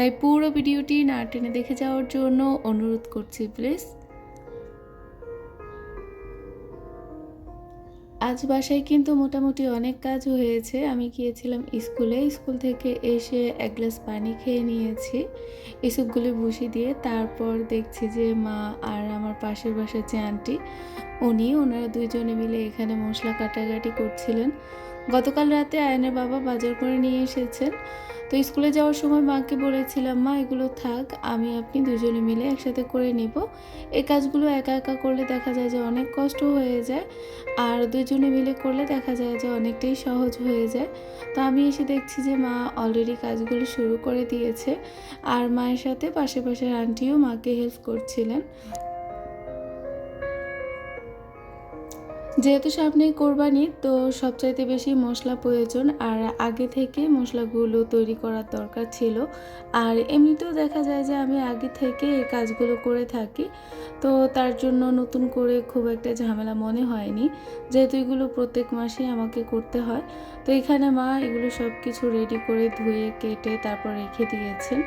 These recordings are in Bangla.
তাই পুরো ভিডিওটি না টেনে দেখে যাওয়ার জন্য অনুরোধ করছি, প্লিজ। আজ বাসায় কিন্তু মোটামুটি অনেক কাজ হয়েছে। আমি গিয়েছিলাম স্কুলে। স্কুল থেকে এসে এক গ্লাস পানি খেয়ে নিয়েছি। এসবগুলো বসি দিয়ে তারপর দেখছি যে মা আর আমার পাশের বাসার যে আন্টি, উনি, ওনারা দুইজনে মিলে এখানে মশলা কাটাকাটি করছিলেন। গতকাল রাতে আয়নের বাবা বাজার করে নিয়ে এসেছেন। তো স্কুলে যাওয়ার সময় মাকে বলেছিলাম, মা, এগুলো থাক, আমি, আপনি দুজনে মিলে একসাথে করে নিব। এই কাজগুলো একা একা করলে দেখা যায় যে অনেক কষ্ট হয়ে যায়, আর দুজনে মিলে করলে দেখা যায় যে অনেকটাই সহজ হয়ে যায়। তো আমি এসে দেখছি যে মা অলরেডি কাজগুলো শুরু করে দিয়েছে, আর মায়ের সাথে পাশে পাশের আন্টিও মাকে হেল্প করছিলেন। যেহেতু সামনেই কোরবানি, তো সবচাইতে বেশি মশলা প্রয়োজন। আর আগে থেকে মশলাগুলো তৈরি করার দরকার ছিল। আর এমনিতেও দেখা যায় যে আমি আগে থেকে এই কাজগুলো করে থাকি। তো তার জন্য নতুন করে খুব একটা ঝামেলা মনে হয়নি। যেহেতু এগুলো প্রত্যেক মাসেই আমাকে করতে হয়। তো এখানে মা এগুলো সব কিছু রেডি করে ধুয়ে, কেটে তারপর রেখে দিয়েছেন।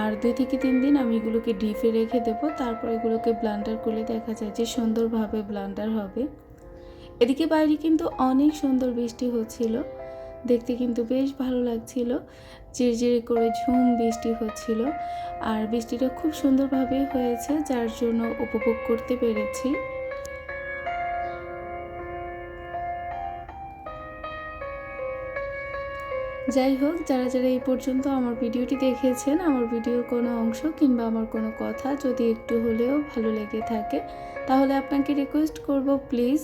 আর দুই থেকে তিন দিন আমি এগুলোকে ডিপে রেখে দেবো। তারপর এগুলোকে ব্লান্ডার করলে দেখা যায় যে সুন্দরভাবে ব্লান্ডার হবে। এদিকে বাইরে কিন্তু অনেক সুন্দর বৃষ্টি হচ্ছিল। দেখতে কিন্তু বেশ ভালো লাগছিল। চিরঝিরি করে ঝুম বৃষ্টি হচ্ছিল। আর বৃষ্টিটা খুব সুন্দরভাবে হয়েছে, যার জন্য উপভোগ করতে পেরেছি। যাই হোক, যারা যারা এই পর্যন্ত আমার ভিডিওটি দেখেছেন, আমার ভিডিওর কোনো অংশ কিংবা আমার কোনো কথা যদি একটু হলেও ভালো লেগে থাকে, তাহলে আপনাকে রিকোয়েস্ট করব প্লিজ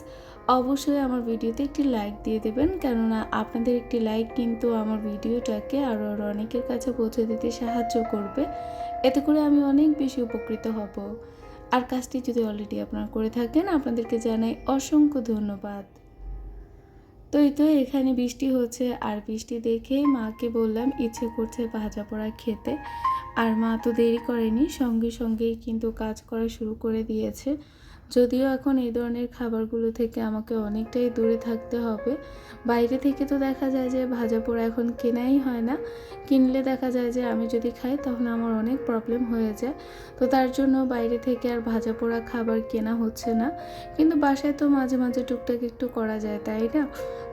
অবশ্যই আমার ভিডিওতে একটি লাইক দিয়ে দেবেন। কেননা আপনাদের একটি লাইক কিন্তু আমার ভিডিওটাকে আরও আরও অনেকের কাছে পৌঁছে দিতে সাহায্য করবে। এতে করে আমি অনেক বেশি উপকৃত হব। আর কাজটি যদি অলরেডি আপনারা করে থাকেন, আপনাদেরকে জানাই অসংখ্য ধন্যবাদ। তো এই তো এখানে বৃষ্টি হচ্ছে, আর বৃষ্টি দেখে মাকে বললাম, ইচ্ছে করছে ভাজা পোড়া খেতে। আর মা তো দেরি করেনি, সঙ্গে সঙ্গেই কিন্তু কাজ করা শুরু করে দিয়েছে। যদিও এখন এই ধরনের খাবারগুলো থেকে আমাকে অনেকটাই দূরে থাকতে হবে। বাইরে থেকে তো দেখা যায় যে ভাজা পোড়া এখন কেনাই হয় না। কিনলে দেখা যায় যে আমি যদি খাই তখন আমার অনেক প্রবলেম হয়ে যায়। তো তার জন্য বাইরে থেকে আর ভাজা পোড়া খাবার কেনা হচ্ছে না। কিন্তু বাসায় তো মাঝে মাঝে টুকটাক একটু করা যায়, তাই না?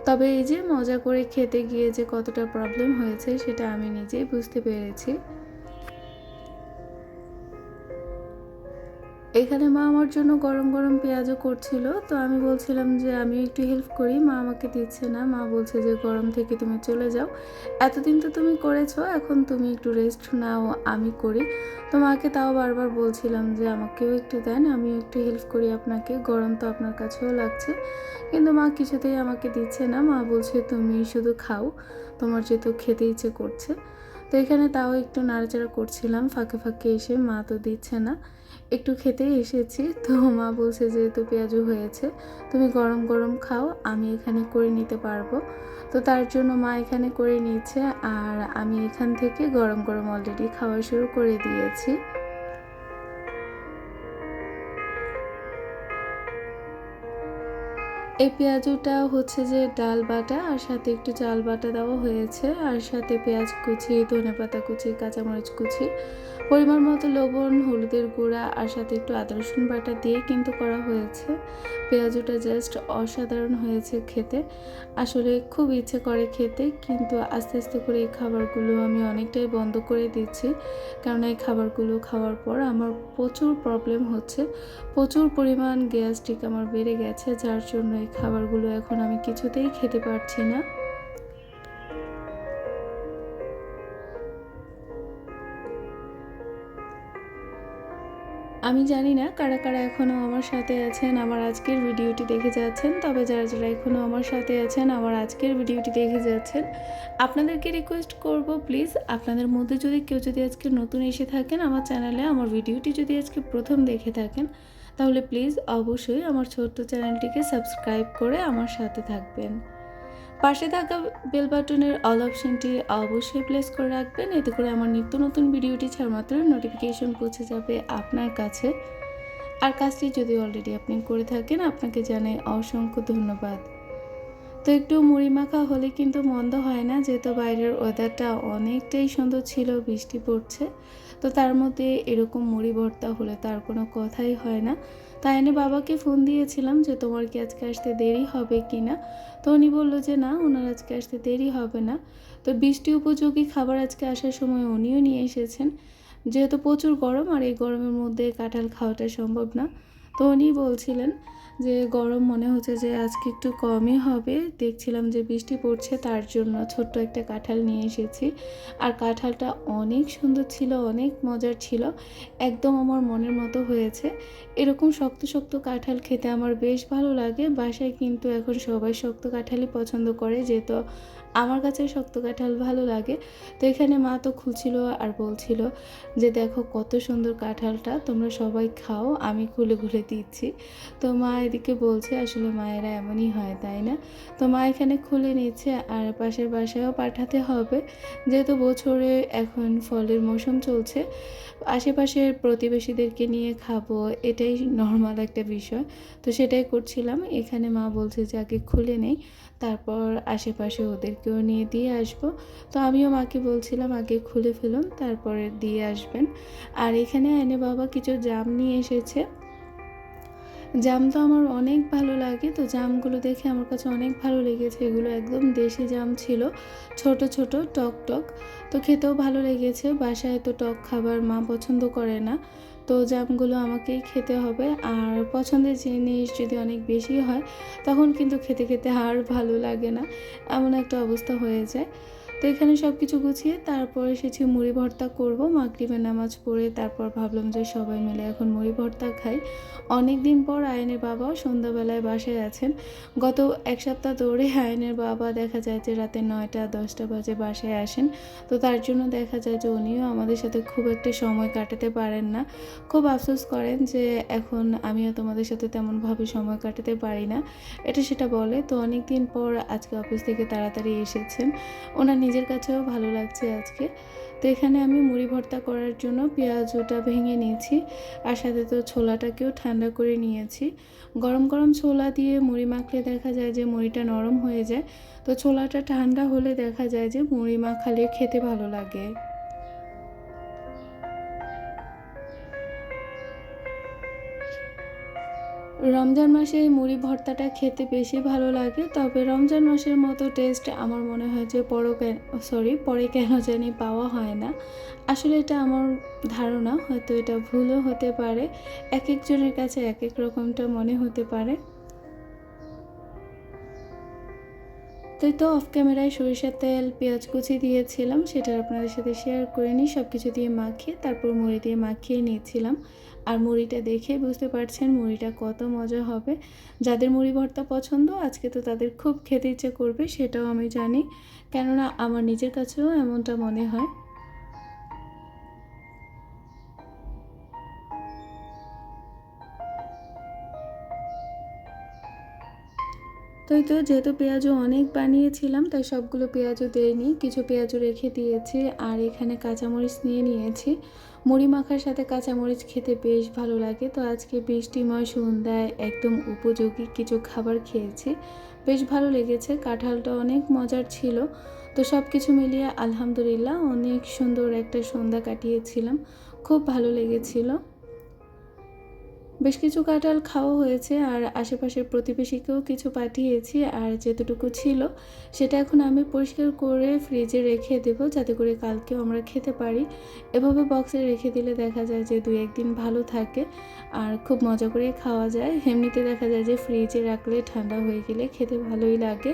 তবে এই যে মজা করে খেতে গিয়ে যে কতটা প্রবলেম হয়েছে সেটা আমি নিজেই বুঝতে পেরেছি। এখানে মা আমার জন্য গরম গরম পেঁয়াজও করছিল। তো আমি বলছিলাম যে আমি একটু হেল্প করি, মা আমাকে দিচ্ছে না। মা বলছে যে গরম থেকে তুমি চলে যাও। এতদিন তো তুমি করেছ, এখন তুমি একটু রেস্ট নাও, আমি করি। তো মাকে তাও বারবার বলছিলাম যে আমাকেও একটু দেন, আমিও একটু হেল্প করি আপনাকে। গরম তো আপনার কাছেও লাগছে। কিন্তু মা কিছুতেই আমাকে দিচ্ছে না। মা বলছে, তুমি শুধু খাও, তোমার যেহেতু খেতে ইচ্ছে করছে। তো এখানে তাও একটু নাড়াচাড়া করছিলাম, ফাঁকে ফাঁকে এসে মা তো দিচ্ছে না। একটু খেতে এসেছি, তো মা বলছে যেহেতু পেঁয়াজু হয়েছে, তুমি গরম গরম খাও, আমি এখানে করে নিতে পারব। তো তার জন্য মা এখানে করে নিচ্ছে আর আমি এখান থেকে গরম গরম অলরেডি খাওয়া শুরু করে দিয়েছি। এই পেঁয়াজুটা হচ্ছে যে ডাল বাটা, আর সাথে একটু চাল বাটা দেওয়া হয়েছে, আর সাথে পেঁয়াজ কুচি, ধনে পাতা কুচি, কাঁচামরিচ কুচি, পরিমাণ মতো লবণ, হলুদের গুঁড়া, আর সাথে একটু আদা রসুন বাটা দিয়ে কিন্তু করা হয়েছে। পেঁয়াজুটা জাস্ট অসাধারণ হয়েছে খেতে। আসলে খুব ইচ্ছে করে খেতে, কিন্তু আস্তে আস্তে করে এই খাবারগুলো আমি অনেকটাই বন্ধ করে দিচ্ছি। কারণ এই খাবারগুলো খাওয়ার পর আমার প্রচুর প্রবলেম হচ্ছে। প্রচুর পরিমাণ গ্যাস্ট্রিক আমার বেড়ে গেছে, যার জন্য এই খাবারগুলো এখন আমি কিছুতেই খেতে পারছি না। আমি জানি না কারা কারা এখনও আমার সাথে আছেন, আমার আজকের ভিডিওটি দেখে যাচ্ছেন, তবে যারা যারা এখনও আমার সাথে আছেন, আমার আজকের ভিডিওটি দেখে যাচ্ছেন, আপনাদেরকে রিকোয়েস্ট করব প্লিজ আপনাদের মধ্যে যদি কেউ যদি আজকে নতুন এসে থাকেন আমার চ্যানেলে আমার ভিডিওটি যদি আজকে প্রথম দেখে থাকেন তাহলে প্লিজ অবশ্যই আমার ছোট্ট চ্যানেলটিকে সাবস্ক্রাইব করে আমার সাথে থাকবেন। পাশে থাকা বেল বাটনের অল অপশনটি অবশ্যই প্লেস করে রাখবেন। এতে করে আমার নিত্য নতুন ভিডিওটি ছাড় মাত্র নোটিফিকেশন পৌঁছে যাবে আপনার কাছে। আর কাজটি যদি অলরেডি আপনি করে থাকেন, আপনাকে জানাই অসংখ্য ধন্যবাদ। তো একটু মুড়ি মাখা হলে কিন্তু মন্দ হয় না, যেহেতু বাইরের ওয়েদারটা অনেকটাই সুন্দর ছিল, বৃষ্টি পড়ছে। তো তার মধ্যে এরকম মুড়ি ভর্তা হলে তার কোনো কথাই হয় না। তাই এনে বাবাকে ফোন দিয়েছিলাম যে, তোমার কি আজকে আসতে দেরি হবে কি না? তো উনি বলল যে, না ওনার আজকে আসতে দেরি হবে না। তো বৃষ্টি উপযোগী খাবার আজকে আসার সময় উনিও নিয়ে এসেছেন। যেহেতু প্রচুর গরম, আর এই গরমের মধ্যে কাঁঠাল খাওয়াটা সম্ভব না। তো উনি বলছিলেন যে গরম মনে হচ্ছে যে আজকে একটু কমই হবে। দেখছিলাম যে বৃষ্টি পড়ছে, তার জন্য ছোট্ট একটা কাঁঠাল নিয়ে এসেছি। আর কাঁঠালটা অনেক সুন্দর ছিল, অনেক মজার ছিল, একদম আমার মনের মতো হয়েছে। এরকম শক্ত শক্ত কাঁঠাল খেতে আমার বেশ ভালো লাগে। বাসায় কিন্তু এখন সবাই শক্ত কাঁঠালই পছন্দ করে, যেহেতু আমার কাছে শক্ত কাঁঠাল ভালো লাগে। তো এখানে মা তো খুলছিল আর বলছিল যে, দেখো কত সুন্দর কাঁঠালটা, তোমরা সবাই খাও, আমি খুলে খুলে দিচ্ছি। তো মা এদিকে বলছে, আসলে মায়েরা এমনই হয়, তাই না? তো মা এখানে খুলে নিচ্ছে আর পাশের বাসায়ও পাঠাতে হবে। যেহেতু বছরে এখন ফলের মৌসুম চলছে, আশেপাশের প্রতিবেশীদেরকে নিয়ে খাব, এটাই নর্মাল একটা বিষয়। তো সেটাই করছিলাম। এখানে মা বলছে যে, আগে খুলে নেই। তারপর আশেপাশে ওদেরকেও নিয়ে দিয়ে আসব। তো আমিও মাকে বলছিলাম, আগে খুলে ফেলুন, তারপরে দিয়ে আসবেন। আর এখানে এনে বাবা কিছু জাম নিয়ে এসেছে। জাম তো আমার অনেক ভালো লাগে, তো জামগুলো দেখে আমার কাছে অনেক ভালো লেগেছে। এগুলো একদম দেশি জাম ছিল, ছোট ছোট, টক টক। তো খেতেও ভালো লেগেছে, বাসায় তো টক খাবার মা পছন্দ করে না। তো জ্যামগুলো আমাকেই খেতে হবে। আর পছন্দের জিনিস যদি অনেক বেশি হয়, তখন কিন্তু খেতে খেতে আর ভালো লাগে না। এমন একটা অবস্থা হয়ে যায়। তো এখানে সব কিছু গুছিয়ে তারপর এসেছি মুড়ি ভর্তা করব, মাগরিবের নামাজ পড়ে তারপর ভাবলাম যে সবাই মিলে এখন মুড়ি ভর্তা খাই। অনেক দিন পর আয়নের বাবা সন্ধ্যাবেলায় বাসায় আছেন। গত এক সপ্তাহ ধরে আয়নের বাবা দেখা যায় যে রাতে নয়টা, দশটা বাজে বাসায় আসেন। তো তার জন্য দেখা যায় যে উনিও আমাদের সাথে খুব একটা সময় কাটাতে পারেন না। খুব আফসোস করেন যে এখন আমিও তোমাদের সাথে তেমনভাবে সময় কাটাতে পারি না। এটা সেটা বলে, তো অনেক দিন পর আজকে অফিস থেকে তাড়াতাড়ি এসেছেন। ওনার নিজের কাছেও ভালো লাগছে আজকে। তো এখানে আমি মুড়ি ভর্তা করার জন্য পেঁয়াজটা ভেঙে নিয়েছি আর সাথে তো ছোলাটাকেও ঠান্ডা করে নিয়েছি। গরম গরম ছোলা দিয়ে মুড়ি মাখলে দেখা যায় যে মুড়িটা নরম হয়ে যায়। তো ছোলাটা ঠান্ডা হলে দেখা যায় যে মুড়ি মাখালে খেতে ভালো লাগে। রমজান মাসে এই মুড়ি ভর্তাটা খেতে বেশি ভালো লাগে, তবে রমজান মাসের মতো টেস্ট আমার মনে হয় যে পরও সরি পরে কেন জানি পাওয়া হয় না। আসলে এটা আমার ধারণা, হয়তো এটা ভুলও হতে পারে এক একজনের কাছে এক এক রকমটা মনে হতে পারে। তো তো অফ ক্যামেরায় সরিষার তেল, পেঁয়াজ কুচি দিয়েছিলাম, সেটা আপনাদের সাথে শেয়ার করে নিই। সব কিছু দিয়ে মাখিয়ে, তারপর মুড়ি দিয়ে মাখিয়ে নিয়েছিলাম। আর মুড়িটা দেখে বুঝতে পারছেন মুড়িটা কত মজা হবে। যাদের মুড়ি ভর্তা পছন্দ, আজকে তো তাদের খুব খেতে ইচ্ছে করবে, সেটাও আমি জানি। কেননা আমার নিজের কাছেও এমনটা মনে হয়। তো এই তো যেহেতু পেঁয়াজও অনেক বানিয়েছিলাম, তাই সবগুলো পেঁয়াজও দেয়নি কিছু পেঁয়াজও রেখে দিয়েছি আর এখানে কাঁচামরিচ নিয়ে নিয়েছি। মুড়ি মাখার সাথে কাঁচামরিচ খেতে বেশ ভালো লাগে। তো আজকে বৃষ্টিময় সন্ধ্যায় একদম উপযোগী কিছু খাবার খেয়েছি। বেশ ভালো লেগেছে, কাঁঠালটা অনেক মজার ছিল। তো সব কিছু মিলিয়ে আলহামদুলিল্লাহ অনেক সুন্দর একটা সন্ধ্যা কাটিয়েছিলাম। খুব ভালো লেগেছিলো। বেশ কিছু কাঁঠাল খাওয়া হয়েছে আর আশেপাশের প্রতিবেশীকেও কিছু পাঠিয়েছি আর যেতটুকু ছিল সেটা এখন আমি পরিষ্কার করে ফ্রিজে রেখে দেবো যাতে করে কালকেও আমরা খেতে পারি। এভাবে বক্সে রেখে দিলে দেখা যায় যে দুই একদিন ভালো থাকে আর খুব মজা করে খাওয়া যায়। এমনিতে দেখা যায় যে ফ্রিজে রাখলে ঠান্ডা হয়ে গেলে খেতে ভালোই লাগে।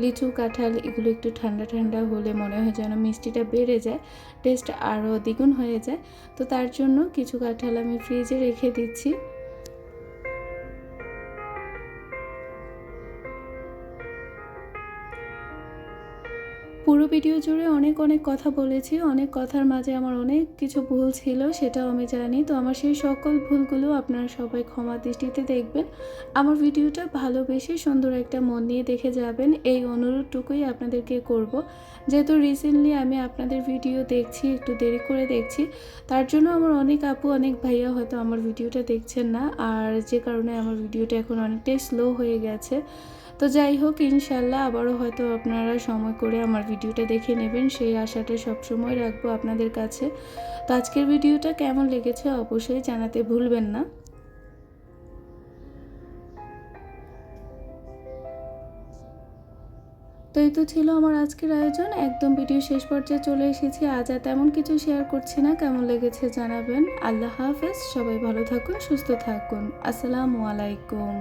লিচু, কাঁঠাল এগুলো একটু ঠান্ডা ঠান্ডা হলে মনে হয় যেন মিষ্টিটা বেড়ে যায় টেস্ট আরও দ্বিগুণ হয়ে যায়। তো তার জন্য কিছু কাঁঠাল আমি ফ্রিজে রেখে দিচ্ছি। পুরো ভিডিও জুড়ে অনেক অনেক কথা বলেছি। অনেক কথার মাঝে আমার অনেক কিছু ভুল ছিল, সেটাও আমি জানি। তো আমার সেই সকল ভুলগুলো আপনারা সবাই ক্ষমা দৃষ্টিতে দেখবেন। আমার ভিডিওটা ভালোবেসে সুন্দর একটা মন নিয়ে দেখে যাবেন। এই অনুরোধটুকুই আপনাদেরকে করব। যেহেতু রিসেন্টলি আমি আপনাদের ভিডিও দেখছি, একটু দেরি করে দেখছি, তার জন্য আমার অনেক আপু, অনেক ভাইয়া হয়তো আমার ভিডিওটা দেখছেন না। আর যে কারণে আমার ভিডিওটা এখন অনেকটাই স্লো হয়ে গেছে। তো যাই হোক, ইনশাল্লাহ আবারও হয়তো আপনারা সময় করে আমার ভিডিওটা দেখে নেবেন। সেই আশাটা সবসময় রাখব আপনাদের কাছে। তো আজকের ভিডিওটা কেমন লেগেছে অবশ্যই জানাতে ভুলবেন না। তো এই তো ছিল আমার আজকের আয়োজন। একদম ভিডিও শেষ পর্যায়ে চলে এসেছি। আজ আর তেমন কিছু শেয়ার করছি না। কেমন লেগেছে জানাবেন। আল্লাহ হাফেজ। সবাই ভালো থাকুন, সুস্থ থাকুন। আসসালামু আলাইকুম।